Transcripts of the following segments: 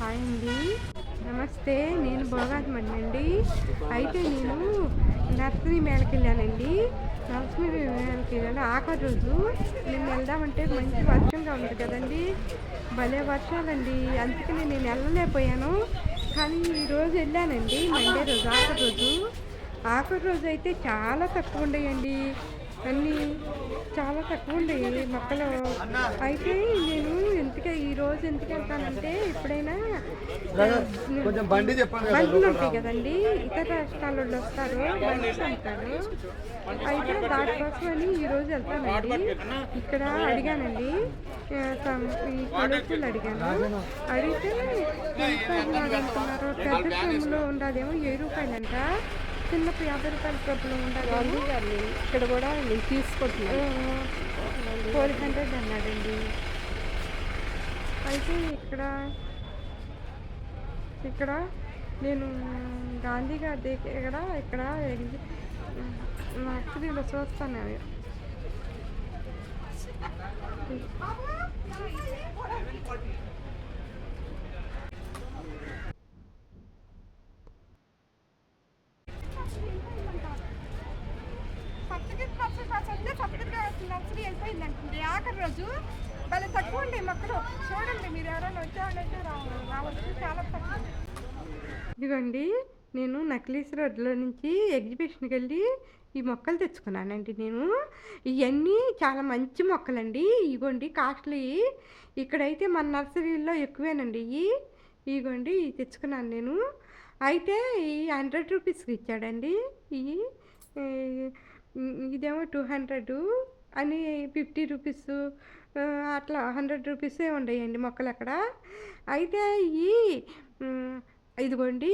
Hi అండి. నమస్తే నేను భోగాత్మని అండి అయితే నేను నర్సరీ మేళకి వెళ్ళానండి. నర్సరీ మేళకి వెళ్ళాను ఆఖరి రోజు నేను వెళ్దామంటే మంచి వర్షంగా ఉంది కదండి. భలే వర్షాలండి. అందుకనే నేను వెళ్ళలేకపోయాను. కానీ ఈరోజు వెళ్ళానండి. మండే రోజు ఆఖరి రోజు. ఆఖరి రోజు అయితే చాలా తక్కువ ఉండేయండి. అన్నీ చాలా తక్కువ ఉండేవి మొక్కలు. అయితే నేను ఎందుకే ఈరోజు ఎందుకు వెళ్తానంటే ఎప్పుడైనా కొంచెం బండి చెప్పండి కదా బండ్లు ఉంటాయి కదండి. ఇతర రాష్ట్రాల వాళ్ళు వస్తారు బండ్స్ అంటారు అయితే దానికోసమని ఈ రోజు వెళ్తానండి ఇక్కడ అడిగానండి. కొలెక్టర్లు అడిగాను. అడిగితే అంటున్నారు? పెద్ద ఫ్రేమ్లో ఉండదేమో ఏ రూపాయలంట. చిన్న యాభై రూపాయల కప్పులో ఉండాలి ఇక్కడ కూడా నేను తీసుకుంటున్నాను. ఫోర్ హండ్రెడ్ అన్నాడండి. అయితే ఇక్కడ ఇక్కడ నేను గాంధీ గారి దగ్గర ఇక్కడ నర్సరీలో చూస్తాను అవి సప్తగిరి నర్సరీ వస్తే సప్తగిరి నర్సరీ వెళ్ళిపోయిందండి ఆఖరి రోజు భలే తక్కువ ఉండే మొక్కలు చూడండి మీరు ఎవరైనా వచ్చారంటే రావచ్చు చాలా తక్కువ ఇదిగోండి నేను నక్లీస్ రోడ్లో నుంచి ఎగ్జిబిషన్కి వెళ్ళి ఈ మొక్కలు తెచ్చుకున్నానండి నేను. ఇవన్నీ చాలా మంచి మొక్కలండి. ఇగోండి కాస్ట్లీ. ఇక్కడైతే మన నర్సరీలో ఎక్కువేనండి ఇవి ఇగోండి ఇవి తెచ్చుకున్నాను నేను. అయితే ఈ హండ్రెడ్ రూపీస్కి ఇచ్చాడండి. ఇవి ఇదేమో టూ హండ్రెడ్ అని ఫిఫ్టీ రూపీస్ అట్లా హండ్రెడ్ రూపీసే ఉండేయండి మొక్కలు అక్కడ. అయితే ఈ ఇదిగోండి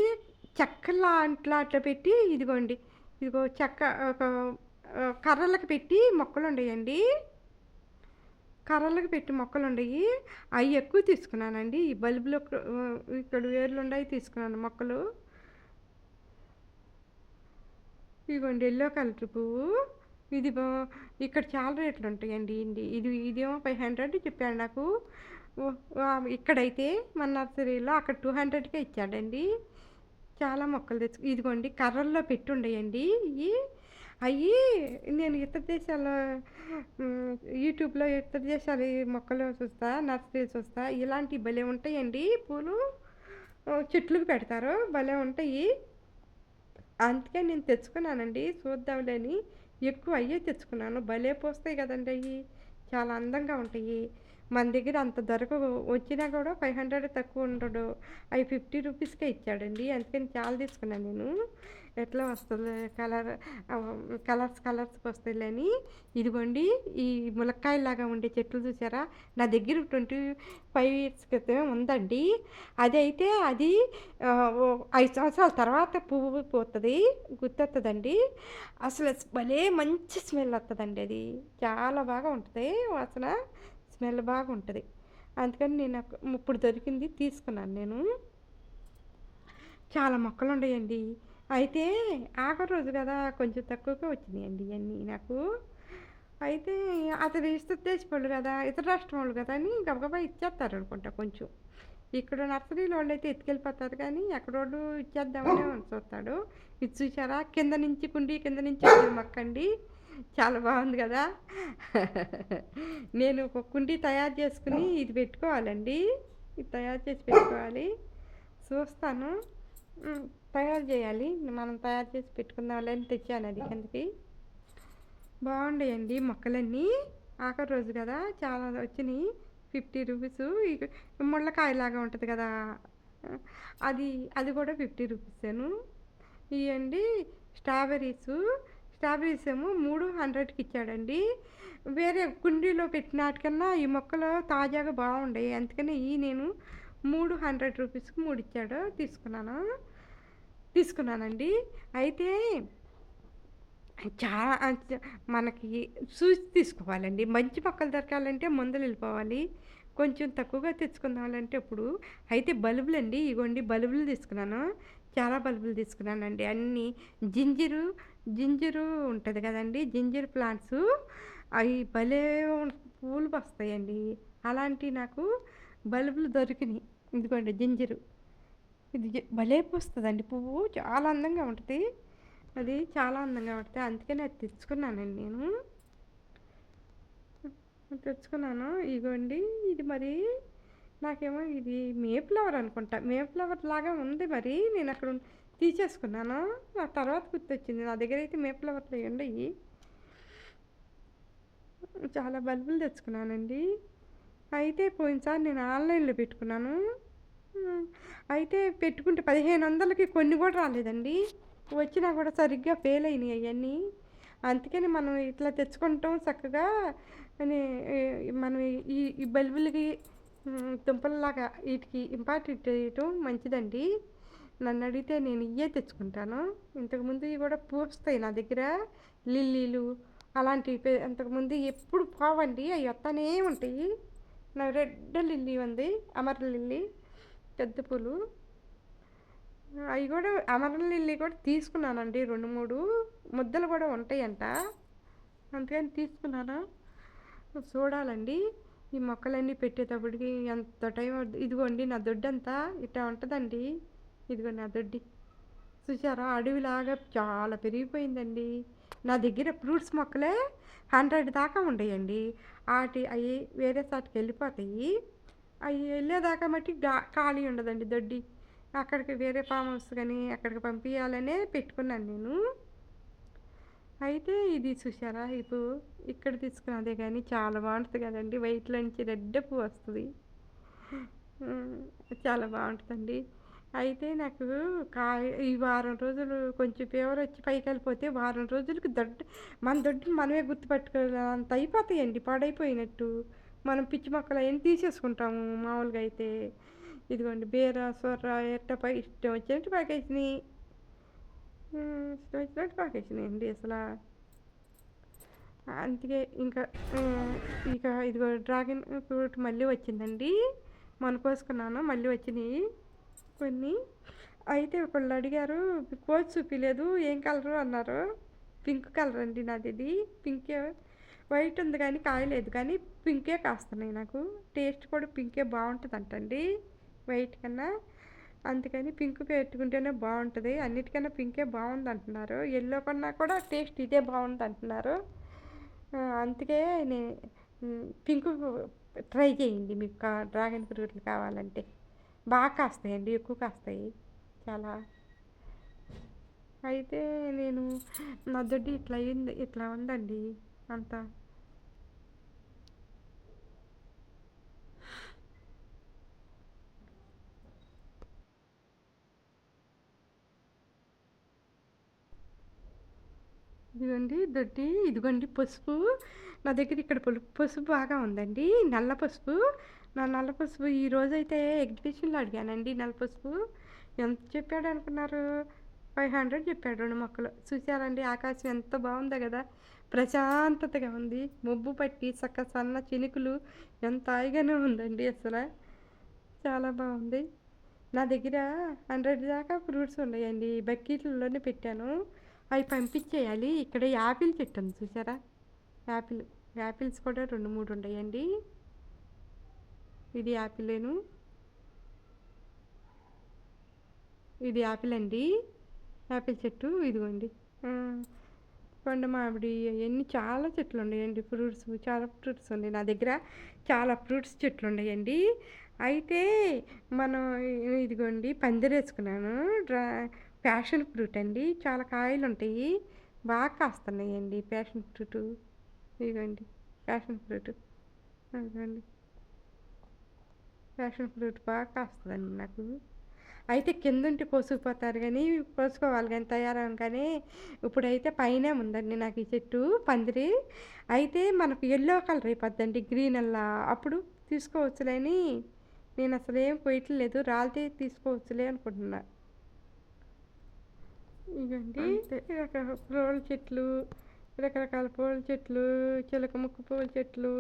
చెక్కలా అట్లా అట్లా పెట్టి ఇదిగోండి ఇదిగో చెక్క ఒక కర్రలకు పెట్టి మొక్కలు ఉండేయండి. కర్రలకు పెట్టి మొక్కలు ఉండయి. అవి ఎక్కువ తీసుకున్నానండి. ఈ బల్బులో ఇక్కడ వేర్లు ఉన్నాయి తీసుకున్నాను మొక్కలు. ఇదిగోండి ఎల్లో కలర్ పువ్వు. ఇది ఇక్కడ చాలా రేట్లు ఉంటాయండి. ఇది ఇది ఇదేమో ఫైవ్ హండ్రెడ్ చెప్పాడు నాకు. ఇక్కడైతే మన నర్సరీలో అక్కడ టూ హండ్రెడ్కే ఇచ్చాడండి. చాలా మొక్కలు తెచ్చు ఇదిగోండి కర్రల్లో పెట్టి ఇవి అవి నేను ఇతర దేశాల యూట్యూబ్లో ఇతర దేశాల మొక్కలు చూస్తా నర్సరీ చూస్తా ఇలాంటివి భలే ఉంటాయండి. పూలు చెట్లకు పెడతారు భలే ఉంటాయి. అందుకే నేను తెచ్చుకున్నానండి. చూద్దాంలేని ఎక్కువ అయ్యే తెచ్చుకున్నాను. భలే పోస్తాయి కదండి అవి చాలా అందంగా ఉంటాయి. మన దగ్గర అంత ధరకు వచ్చినా కూడా ఫైవ్ హండ్రెడ్ తక్కువ ఉండడు. అవి ఫిఫ్టీ రూపీస్కే ఇచ్చాడండి. అందుకని చాలా తీసుకున్నాను నేను. ఎట్లా వస్తుంది? కలర్ కలర్స్ కలర్స్కి వస్తాయిలేని? ఇదిగోండి ఈ ములక్కాయలాగా ఉండే చెట్లు చూసారా? నా దగ్గర ట్వంటీ ఫైవ్ ఇయర్స్ క్రితమే ఉందండి. అది అయితే అది ఓ ఐదు సంవత్సరాల తర్వాత పువ్వు పోతుంది గుర్తొస్తుందండి అసలు భలే మంచి స్మెల్ వస్తుందండి అది. చాలా బాగా ఉంటుంది వాసన స్మెల్ బాగా ఉంటుంది. అందుకని నేను ఇప్పుడు దొరికింది తీసుకున్నాను నేను. చాలా మొక్కలు ఉన్నాయండి అయితే ఆఖరి రోజు కదా కొంచెం తక్కువగా వచ్చినాయండి ఇవన్నీ నాకు. అయితే అతను ఇస్తు దేశపళ్ళు కదా ఇతర రాష్ట్రం వాళ్ళు కదా అని గబగబా ఇచ్చేస్తారు అనుకుంటా కొంచెం. ఇక్కడ నర్సరీలో వాళ్ళు అయితే ఎత్తుకెళ్ళిపోతారు కానీ ఎక్కడోళ్ళు ఇచ్చేద్దామని చూస్తాడు. ఇది చూసారా? కింద నుంచి కుండి కింద నుంచి మొక్కండి చాలా బాగుంది కదా. నేను ఒక కుండీ తయారు చేసుకుని ఇది పెట్టుకోవాలండి. ఇది తయారు చేసి పెట్టుకోవాలి. చూస్తాను. తయారు చేయాలి. మనం తయారు చేసి పెట్టుకుందాం అని తెచ్చాను అది కిందకి. బాగుండేయండి మొక్కలన్నీ. ఆఖరి రోజు కదా చాలా వచ్చినాయి. Fifty rupees. ముళ్ళకాయలాగా ఉంటుంది కదా. అది అది కూడా ఫిఫ్టీ రూపీసేను ఇవ్వండి స్ట్రాబెర్రీస్. స్ట్రాబెర్రీస్ ఏమో మూడు హండ్రెడ్కి ఇచ్చాడండి. వేరే కుండీలో పెట్టినాటికన్నా ఈ మొక్కలు తాజాగా బాగుండే అందుకని ఈ నేను మూడు హండ్రెడ్ రూపీస్కి మూడు ఇచ్చాడు. తీసుకున్నాను? తీసుకున్నానండి. అయితే చాలా మనకి చూసి తీసుకోవాలండి. మంచి మొక్కలు దొరకాలంటే మందులు వెళ్ళిపోవాలి. కొంచెం తక్కువగా తెచ్చుకుందామంటే ఇప్పుడు అయితే బల్బులు అండి ఇగోండి బల్బులు తీసుకున్నాను. చాలా బల్బులు తీసుకున్నానండి. అన్నీ జింజరు జింజరు ఉంటుంది కదండి జింజర్ ప్లాంట్స్. అవి భలే పూలు వస్తాయండి. అలాంటి నాకు బల్బులు దొరికినాయి. ఇదిగోండి జింజరు. ఇది జి- భలే పూస్తుందండి పువ్వు. చాలా అందంగా ఉంటుంది. అది చాలా అందంగా ఉంటుంది. అందుకని అది తెచ్చుకున్నానండి నేను. తెచ్చుకున్నాను. ఇగోండి ఇది మరి నాకేమో ఇది మే ఫ్లవర్ అనుకుంటా. మే ఫ్లవర్ లాగా ఉంది మరి. నేను అక్కడ తీసేసుకున్నాను. నా తర్వాత గుర్తొచ్చింది. నా దగ్గర అయితే మే ఫ్లవర్లు ఉండయి. చాలా బల్బులు తెచ్చుకున్నానండి. అయితే పోయినసారి నేను ఆన్లైన్లో పెట్టుకున్నాను. అయితే పెట్టుకుంటే పదిహేను వందలకి కొన్ని కూడా రాలేదండి. వచ్చినా కూడా సరిగ్గా ఫెయిల్ అయినాయి అవన్నీ. అందుకని మనం ఇట్లా తెచ్చుకుంటాం చక్కగా. అని మనం ఈ ఈ బల్బులకి ఉమ్, వీటికి ఇంపార్టెంట్ చేయటం మంచిదండి. నన్ను అడిగితే నేను ఇవే తెచ్చుకుంటాను. ఇంతకుముందు ఇవి కూడా పూస్తాయి నా దగ్గర. లిల్లీలు అలాంటివి ఇంతకుముందు అంతకుముందు ఎప్పుడు పోవండి. అవి వస్తానే ఉంటాయి. నా రెడ్ లిల్లీ ఉంది అమర లిల్లీ పెద్ద పూలు. అవి కూడా అమర లిల్లీ కూడా తీసుకున్నానండి రెండు మూడు ముద్దలు కూడా ఉంటాయంట. అందుకని తీసుకున్నాను. చూడాలండి ఈ మొక్కలన్నీ పెట్టేటప్పటికి ఎంత టైం ఇదిగోండి నా దొడ్డంతా ఇట్లా ఉంటుందండి. ఇదిగో నా దొడ్డి. చూసారా? అడవిలాగా చాలా పెరిగిపోయిందండి. నా దగ్గర ఫ్రూట్స్ మొక్కలే హండ్రెడ్ దాకా ఉండయండి. వాటి అవి వేరే సాటికి వెళ్ళిపోతాయి. అవి వెళ్ళేదాకా మట్టి ఖాళీ ఉండదండి దొడ్డి. అక్కడికి వేరే ఫామ్ హౌస్ కానీ అక్కడికి పంపించాలనే పెట్టుకున్నాను నేను. అయితే ఇది చూసారా? ఇప్పుడు ఇక్కడ తీసుకున్నదే కానీ చాలా బాగుంటుంది కదండి. వైట్లో నుంచి రెడ్ పువ్వు వస్తుంది. చాలా బాగుంటుందండి. అయితే నాకు కాయ ఈ వారం రోజులు కొంచెం ఫీవర్ వచ్చి పైకి వెళ్ళిపోతే వారం రోజులకి దొడ్డ మన దొడ్డుని మనమే గుర్తుపట్టుకోలేనంత అయిపోతాయండి పాడైపోయినట్టు. మనం పిచ్చి మొక్కలు అవన్నీ తీసేసుకుంటాము మామూలుగా అయితే. ఇదిగోండి బీర సొర్ర ఎట్టపై ఇష్టం వచ్చినట్టు పాకేసినాయి. ఇష్టం వచ్చినట్టు పాకేసినాయి అండి అసలు. అందుకే ఇంకా ఇక ఇదిగో డ్రాగన్ ఫ్రూట్ మళ్ళీ వచ్చిందండి. మొన్న కోసుకున్నాను మళ్ళీ వచ్చినాయి. కొన్ని. అయితే ఒకళ్ళు అడిగారు కోచ్ చూపించలేదు ఏం కలరు? అన్నారు. పింక్ కలర్ అండి నాది ఇది. పింకే వైట్ ఉంది కానీ కాయలేదు. కానీ పింకే కాస్తున్నాయి నాకు. టేస్ట్ కూడా పింకే బాగుంటుంది అంటండి వైట్ కన్నా. అందుకని పింక్ పెట్టుకుంటేనే బాగుంటుంది. అన్నిటికన్నా పింకే బాగుంది అంటున్నారు ఎల్లో కన్నా కూడా టేస్ట్ ఇదే బాగుంది అంటున్నారు అందుకే నే పింక్ ట్రై చేయండి. మీకు డ్రాగన్ ఫ్రూట్లు కావాలంటే. బాగా కాస్తాయండి ఎక్కువ కాస్తాయి. చాలా. అయితే నేను నా దొడ్డి ఇట్లా అయింది ఇట్లా ఉందండి అంతా. ఇదిగోండి దొడ్డి ఇదిగోండి పసుపు. నా దగ్గర ఇక్కడ పసుపు బాగా ఉందండి నల్ల పసుపు. నా నల్ల పసుపు ఈ రోజైతే ఎగ్జిబిషన్లో అడిగానండి నల్ల పసుపు ఎంత చెప్పాడు అనుకున్నారు? ఫైవ్ హండ్రెడ్ చెప్పాడు రెండు మొక్కలు. చూసారండి ఆకాశం ఎంత బాగుందో కదా. ప్రశాంతతగా ఉంది. మొబ్బు పట్టి చక్క సన్న చినుకులు ఎంత హాయిగానే ఉందండి అసలు. చాలా బాగుంది. నా దగ్గర హండ్రెడ్ దాకా ఫ్రూట్స్ ఉన్నాయండి. బకెట్లలోనే పెట్టాను. అవి పంపించేయాలి. ఇక్కడ యాపిల్ చెట్టు ఉంది చూసారా యాపిల్ యాపిల్స్ కూడా రెండు మూడు ఉన్నాయండి. ఇది యాపిలేను ఇది యాపిల్ అండి యాపిల్ చెట్టు ఇదిగోండి. పండు మామిడి అవన్నీ చాలా చెట్లు ఉన్నాయండి ఫ్రూట్స్ చాలా ఫ్రూట్స్ ఉన్నాయి. నా దగ్గర చాలా ఫ్రూట్స్ చెట్లు ఉన్నాయండి. అయితే మనం ఇదిగోండి పందిరేసుకున్నాను డ్రా ప్యాషన్ ఫ్రూట్ అండి. చాలా కాయలు ఉంటాయి బాగా కాస్తున్నాయండి ప్యాషన్ ఫ్రూట్. ఇదిగోండి ప్యాషన్ ఫ్రూట్. ఇదిగోండి. ప్యాషన్ ఫ్రూట్ బాగా కాస్తుందండి నాకు. అయితే కింద ఉంటే కోసుకుపోతారు కానీ కోసుకోవాలి కానీ తయారవను కానీ ఇప్పుడైతే పైనే ఉందండి నాకు ఈ చెట్టు పందిరి. అయితే మనకు ఎల్లో కలర్ అయిపోద్దండి గ్రీన్ అలా. అప్పుడు తీసుకోవచ్చులేని నేను అసలు ఏం పోయట్లేదు రాలితే తీసుకోవచ్చులే అనుకుంటున్నా. ఇదండి రకరకాల పూల చెట్లు రకరకాల పూల చెట్లు చిలక ముక్కు పూల చెట్లు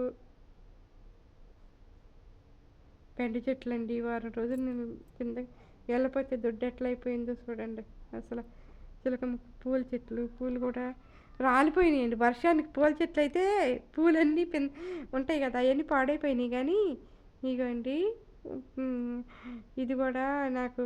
పెండ చెట్లు అండి వారం రోజులు నేను కింద వెళ్ళపోతే దొడ్డు ఎట్లా అయిపోయిందో చూడండి. అసలు చిలక పూల చెట్లు పూలు కూడా రాలిపోయినాయండి. వర్షానికి పూల చెట్లు అయితే పూలన్నీ పిన్ ఉంటాయి కదా అవన్నీ పాడైపోయినాయి. కానీ ఇగోండి ఇది కూడా నాకు